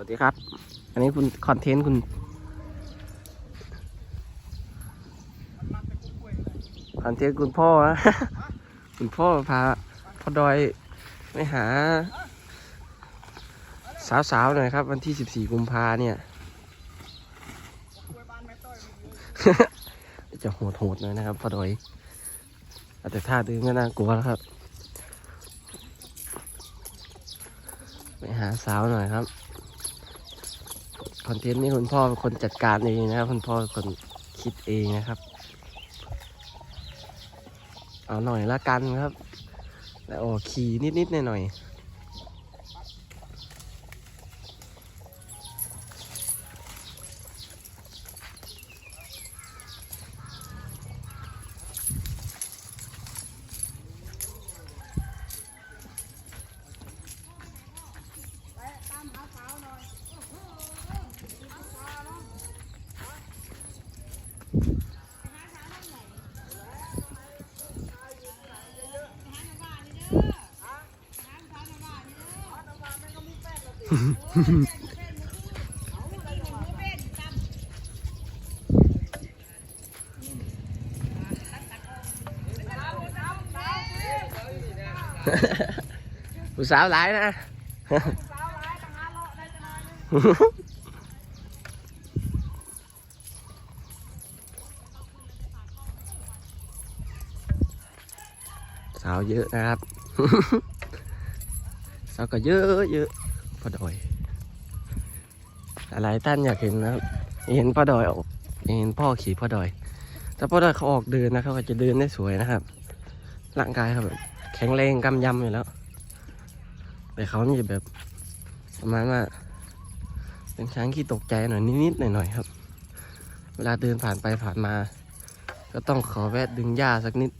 วัสดีครับ อันนี้คุณคอนเทนต์คุณคอนเทนต์คุณพ่อนะคุณพ่อพาพ่อดอยไปหา สาวๆหน่อยครับ วันที่14กุมภาเนี่ยจะโหดๆหน่อยนะครับพ่อดอยแต่ท่าดินก็น่ากลัวแล้วครับ ไปหาสาวหน่อยครับ คอนเทนต์นี้คุณพ่อเป็นคนจัดการเองนะครับคุณพ่อเป็นคนคิดเองนะครับ เอาหน่อยละกันครับ แล้วโอ้ขี่นิดๆหน่อยๆ ผู้สาวหลายนะ สาวเยอะนะครับ สาวก็เยอะเยอะพ่อดอย หลายท่านอยากเห็นนะครับ เห็นพ่อดอยออกเห็นพ่อขี่พ่อดอยถ้าพ่อดอยเขาออกเดินนะเขาก็จะเดินได้สวยนะครับ ร่างกายเขาแบบแข็งแรงกำยำอยู่แล้ว แต่เขามีแบบประมาณว่าเป็นช้างที่ตกใจหน่อยนิดๆหน่อยๆครับ เวลาเดินผ่านไปผ่านมา ก็ต้องขอแวะดึงหญ้าสักนิด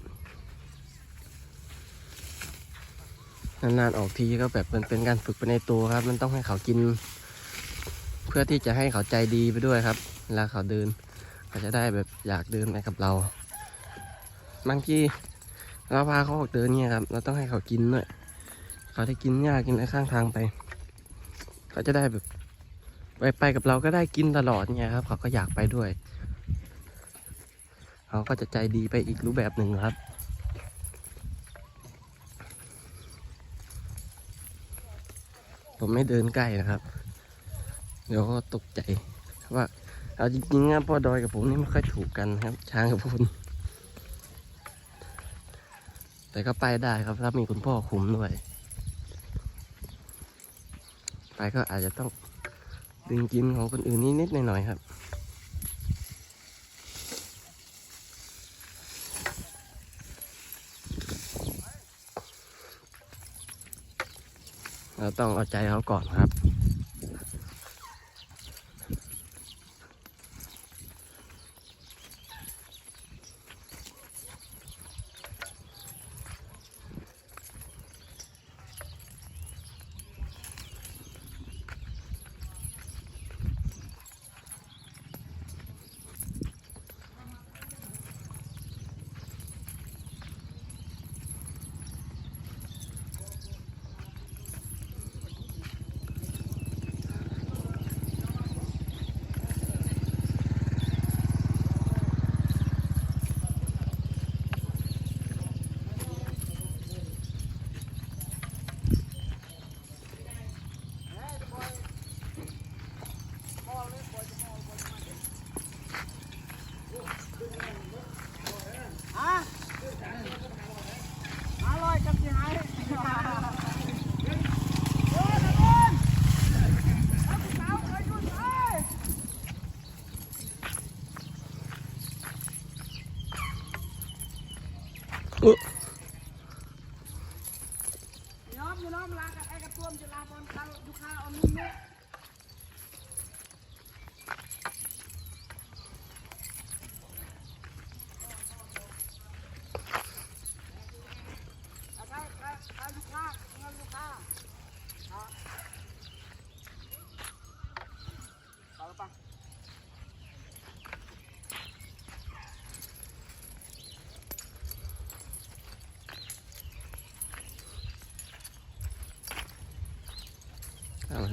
นานๆออกทีก็แบบมันเป็นการฝึกไปในตัวครับ มันต้องให้เขากิน พื่อที่จะให้เขาใจดีไปด้วยครับเวลาเขาเดินเขาจะได้แบบอยากเดินไปกับเรา บางทีเราพาเขาออกเดินเนี่ยครับ เราต้องให้เขากินด้วยเขาได้กินหญ้ากินอะไรข้างทางไป เขาจะได้แบบ ไปไปกับเราก็ได้กินตลอดเนี่ยครับ เขาก็อยากไปด้วย เขาก็จะใจดีไปอีกรูปแบบหนึ่งครับผมไม่เดินใกล้นะครับ เดี๋ยวก็ตกใจว่าเอาจริงๆนะพ่อดอยกับผมนี่ไม่ค่อยถูกกันครับ ช้างกับคุณแต่ก็ไปได้ครับถ้ามีคุณพ่อคุมด้วย ไปก็อาจจะต้องดึงกินของคนอื่นนิดๆหน่อยๆครับเราต้องเอาใจเขาก่อนครับ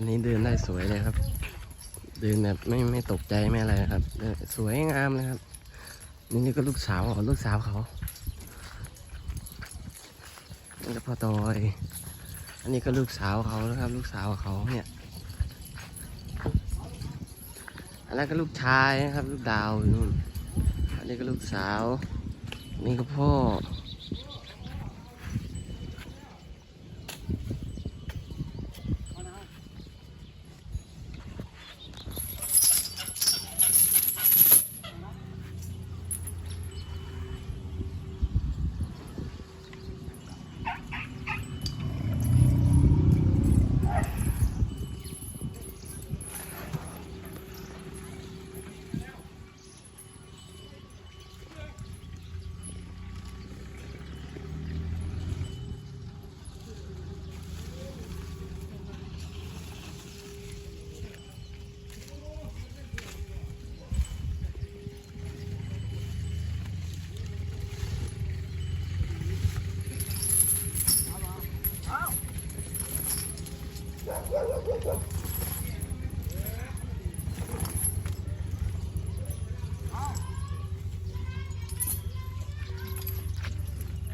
นนี้เดินได้สวยเลยครับ เดินแบบไม่ไม่ตกใจไม่อะไรนะครับ สวยงามเลยครับ นี่ก็ลูกสาวของลูกสาวเขานี่ก็พ่อตอยอันนี้ก็ลูกสาวเขานะครับ ลูกสาวเขาเนี่ยอันนั้นก็ลูกชายนะครับ ลูกดาวอยู่นู่นอันนี้ก็ลูกสาว นี่ก็พ่อ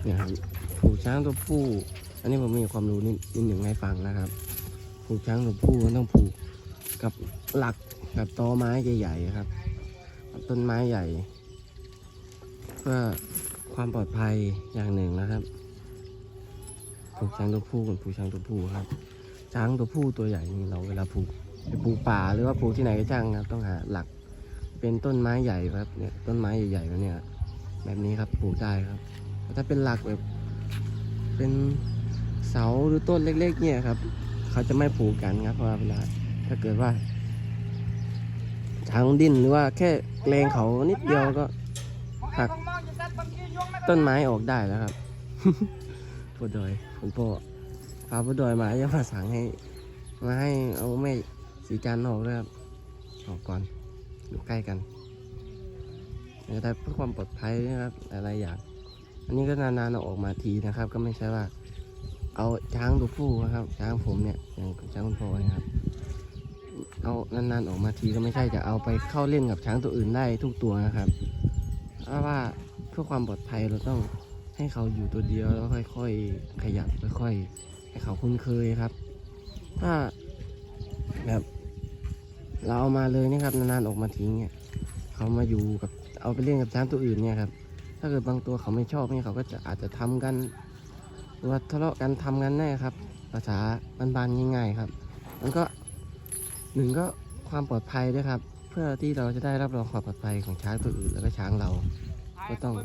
นี่ยครับผูกช้างตัวผู้ อันนี้ผมมีความรู้นิดนิดหนึ่งให้ฟังนะครับผูกช้างตัวผู้มันต้องผูกกับหลักกับตอไม้ใหญ่ๆครับกับ ต้นไม้ใหญ่ เพื่อความปลอดภัยอย่างหนึ่งนะครับผูกช้างตัวผู้กับผูกช้างตัวผู้ครับ ช้างตัวผู้ตัวใหญ่นี่เราเวลาผูกไปปลูกป่าหรือว่าปลูกที่ไหนก็ช่างครับ ต้องหาหลักเป็นต้นไม้ใหญ่ครับเนี่ยต้นไม้ใหญ่ๆแบบเนี้ยแบบนี้ครับปลูกได้ครับ ถ้าเป็นหลักแบบ เป็นเสาหรือต้นเล็ก ๆ เนี่ยครับ เขาจะไม่ผูกกันครับเพราะเวลาถ้าเกิดว่าช้างดิ้นหรือว่าแค่เกรงเขานิดเดียวก็หักต้นไม้ออกได้แล้วครับผู้ดอยคุณพ่อพาผู้ดอยมาจะมาสั่งให้ มาให้เอาแม่สีจันทร์ออกด้วยครับออกก่อนอยู่ใกล้กันจะได้เพื่อความปลอดภัยนะครับหลายๆอย่าง อันนี้ก็นานๆเอาออกมาทีนะครับ ก็ไม่ใช่ว่า เอาช้างตัวผู้นะครับ ช้างผมเนี่ยอย่างช้างคุณพ่อนะครับ เอานานๆออกมาทีก็ไม่ใช่จะเอาไปเข้าเล่นกับช้างตัวอื่นได้ทุกตัวนะครับเพราะว่าเพื่อความปลอดภัยเราต้องให้เขาอยู่ตัวเดียวแล้วค่อยๆขยับค่อยๆให้เขาคุ้นเคยครับ ถ้าแบบเราเอามาเลยนะครับนานๆออกมาทิ้งเนี่ยเขามาอยู่กับเอาไปเล่นกับช้างตัวอื่นเนี่ยครับ ถ้าเกิดบางตัวเขาไม่ชอบนี่เขาก็จะอาจจะทำกันหรือว่าทะเลาะกันทำกันแน่ครับ ภาษาบ้านๆง่ายๆครับ มันก็หนึ่งก็ความปลอดภัยด้วยครับ เพื่อที่เราจะได้รับรองความปลอดภัยของช้างตัวอื่นแล้วก็ช้างเรา ก็ต้อง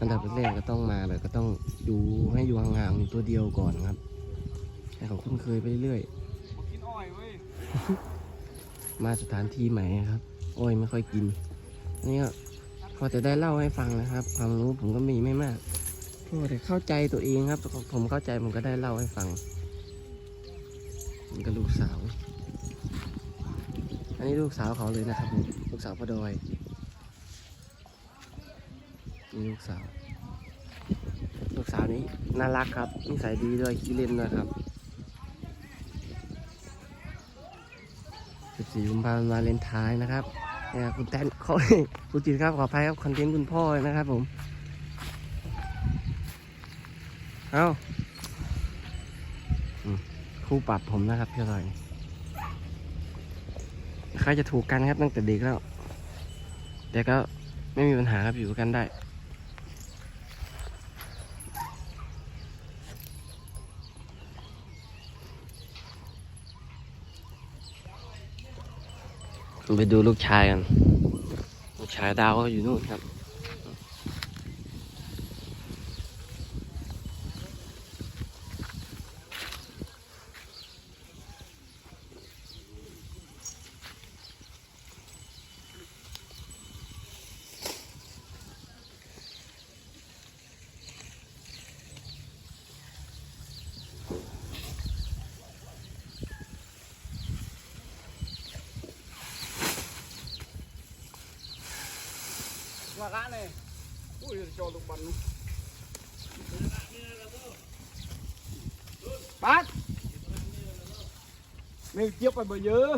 อันดับแรกก็ต้องมาแบบก็ต้องดูให้อยู่ห่างๆตัวเดียวก่อนครับให้เขาคุ้นเคยไปเรื่อยๆมาสถานที่ใหม่ครับ อ้อยไม่ค่อยกินนนี่ก็ พอจะได้เล่าให้ฟังนะครับ ความรู้ผมก็มีไม่มากพอแต่เข้าใจตัวเองครับ ผมเข้าใจผมก็ได้เล่าให้ฟังนี่ก็ลูกสาว อันนี้ลูกสาวเขาเลยนะครับผมลูกสาวพ่อดอยนี่ลูกสาว ลูกสาวนี้น่ารักครับนิสัยดีด้วยขี้เล่นด้วยครับ14กุมภาพันธ์วาเลนไทน์นะครับ เนี่ยคุณแตนเขาคุณจิตครับขออภัยครับคอนเทนต์คุณพ่อนะครับผมเอาคู่ปรับผมนะครับพี่ลอยใครจะถูกกันครับตั้งแต่เด็กแล้วแต่ก็ไม่มีปัญหาครับอยู่กันได้ ไปดูลูกชายกัน ลูกชายดาวก็อยู่นู่นครับ ว่าร้านเลยอุ้ยโจลูกบอลนู้ปัดไม่เจี๊ยบไปเบอร์เยอะ